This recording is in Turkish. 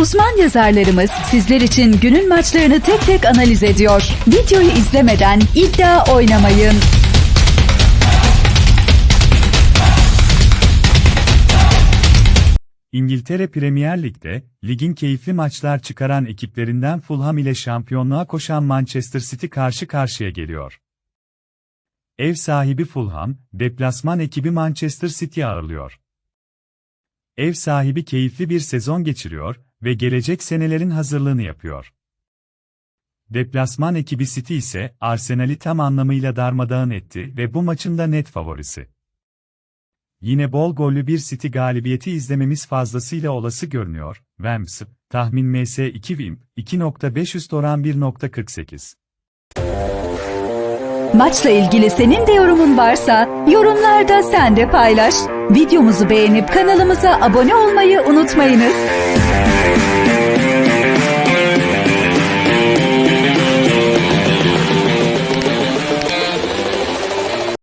Uzman yazarlarımız sizler için günün maçlarını tek tek analiz ediyor. Videoyu izlemeden iddia oynamayın. İngiltere Premier Lig'de, ligin keyifli maçlar çıkaran ekiplerinden Fulham ile şampiyonluğa koşan Manchester City karşı karşıya geliyor. Ev sahibi Fulham, deplasman ekibi Manchester City ağırlıyor. Ev sahibi keyifli bir sezon geçiriyor ve gelecek senelerin hazırlığını yapıyor. Deplasman ekibi City ise Arsenal'i tam anlamıyla darmadağın etti ve bu maçın da net favorisi. Yine bol gollü bir City galibiyeti izlememiz fazlasıyla olası görünüyor. Wemps, tahmin MS2 Wimp, 2.5 oran 1.48. Maçla ilgili senin de yorumun varsa yorumlarda sen de paylaş. Videomuzu beğenip kanalımıza abone olmayı unutmayınız.